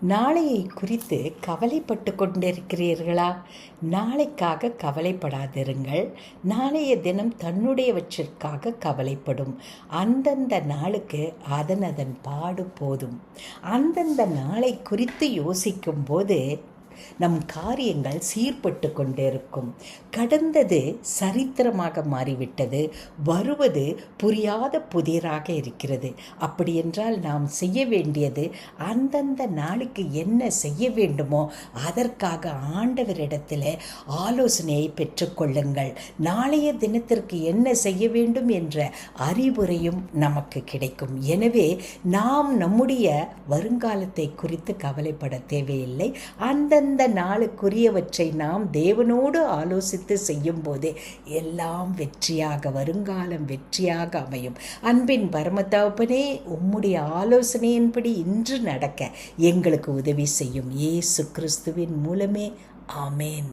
நாளையை குறித்து கவலைப்பட்டு கொண்டிருக்கிறீர்களா? நாளைக்காக கவலைப்படாதிருங்கள். நாளைய தினம் தன்னுடையவற்றிற்காக கவலைப்படும். அந்தந்த நாளுக்கு அதன் அதன் பாடு போதும். அந்தந்த நாளை குறித்து யோசிக்கும்போது நம் காரியங்கள் சீர்பட்டு கொண்டிருக்கும். கடந்தது சரித்திரமாக மாறிவிட்டது வருவது புரியாத புதிராக இருக்கிறது. அப்படியென்றால் நாம் செய்ய வேண்டியது அந்தந்த நாளுக்கு என்ன செய்ய வேண்டுமோ அதற்காக ஆண்டவரிடத்தில் ஆலோசனையை பெற்றுக்கொள்ளுங்கள் நாளைய தினத்திற்கு என்ன செய்ய வேண்டும் என்ற அறிவுரையும் நமக்கு கிடைக்கும். எனவே நாம் நம்முடைய வருங்காலத்தை குறித்து கவலைப்பட தேவையில்லை. அந்தந்த நாளுக்குரியவற்றை நாம் தேவனோடு ஆலோசித்து செய்யும் போதே எல்லாம் வெற்றியாக வருங்காலம் வெற்றியாக அமையும். அன்பின் பரமதாபனே உம்முடைய ஆலோசனையின்படி இன்று நடக்க எங்களுக்கு உதவி செய்யும். ஏசு கிறிஸ்துவின் மூலமே. ஆமேன்.